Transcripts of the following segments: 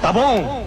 Tá bom?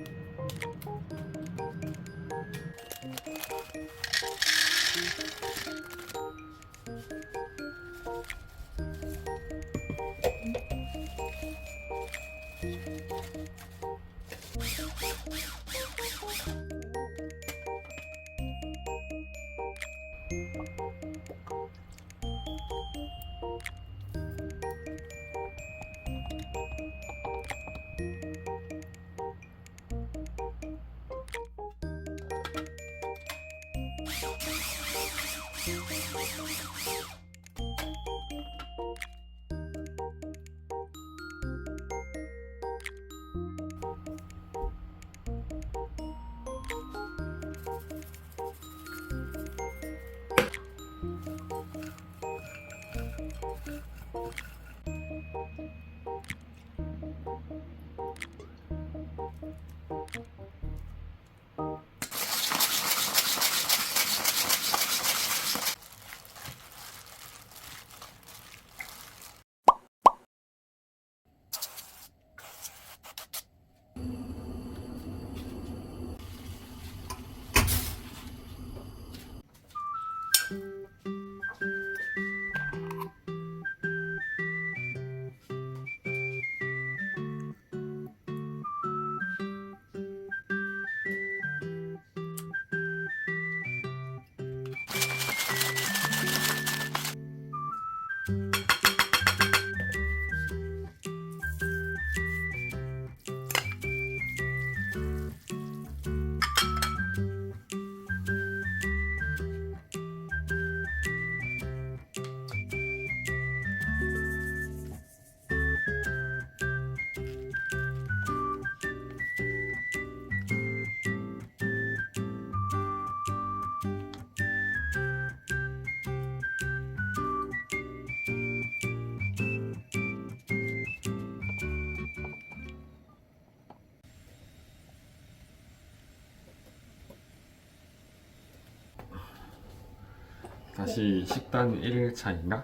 다시 식단 1일차인가?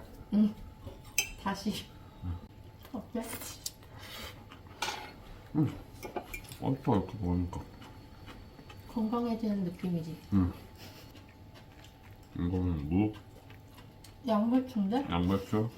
다시 덮였지. 어떠 이렇게 보니까 건강해지는 느낌이지. 이거는 무, 양배추인데? 양배추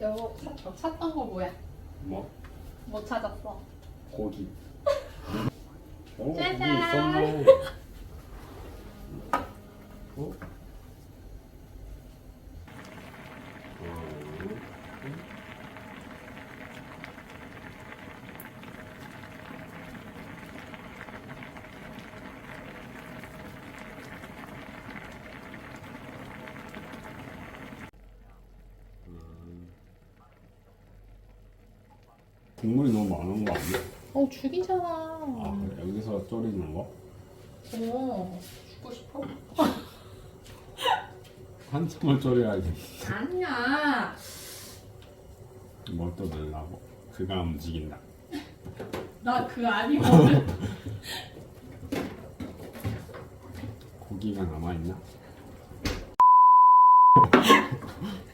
여보 찾, 찾던 거 뭐야? 뭐? 뭐 찾았어? 고기. 오, 고기 짜잔. 있었네. 어? 국물이 너무 많은 거 아니야? 어 죽이잖아. 아, 그래? 여기서 졸이는 거? 어 죽고 싶어? 한참을 졸여야지. 아니야. 뭘 또 넣으려고? 그가 움직인다. 나 그 아니고. 고기가 남아있나?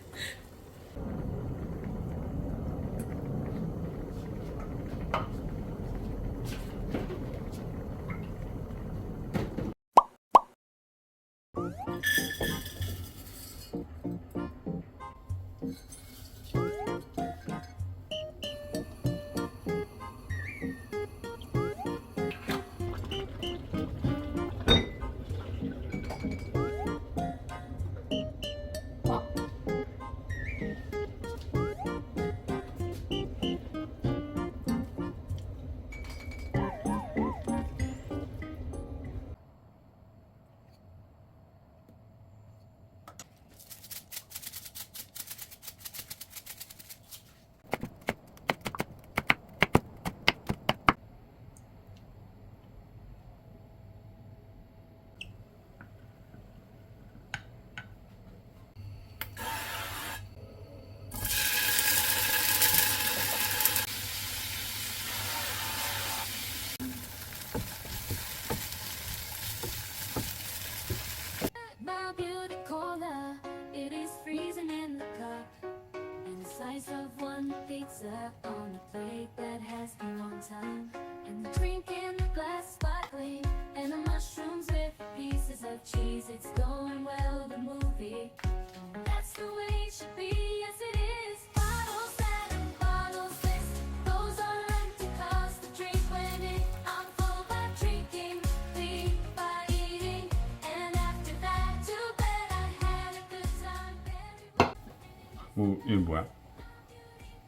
어, 이게 뭐야?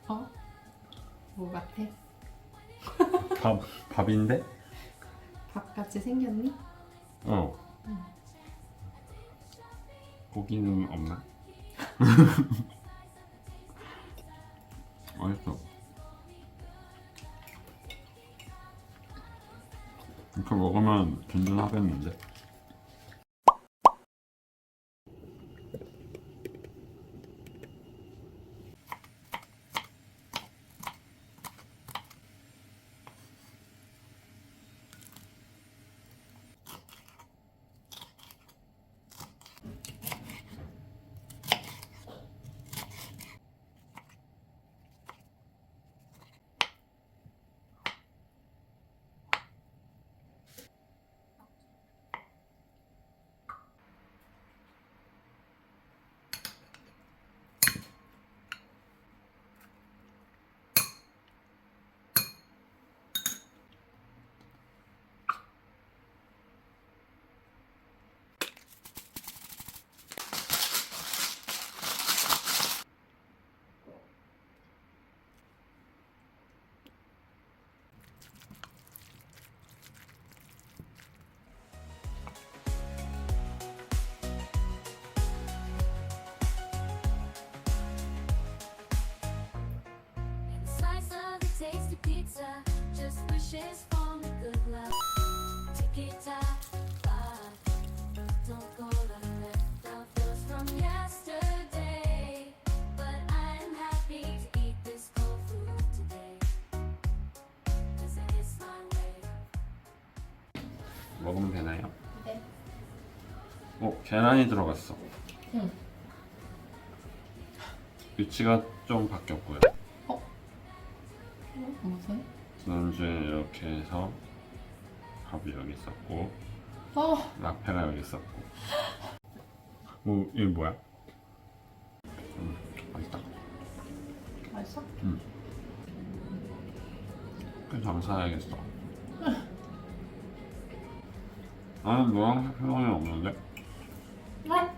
어? 뭐 같아? 밥 밥인데? 밥같이 생겼니? 어. 고기는 없나? 맛있어. 이렇게 먹으면 든든하겠는데? 계란이 들어갔어. 응. 위치가 좀 바뀌었고요. 어? 무슨? 지난주에 이렇게 해서 밥이 여기 있었고 어, 라페가 여기 있었고 뭐 이게 뭐야? 음, 맛있다 맛있어? 꽤 장사해야겠어. 나는 노란색 표정이 없는데? What?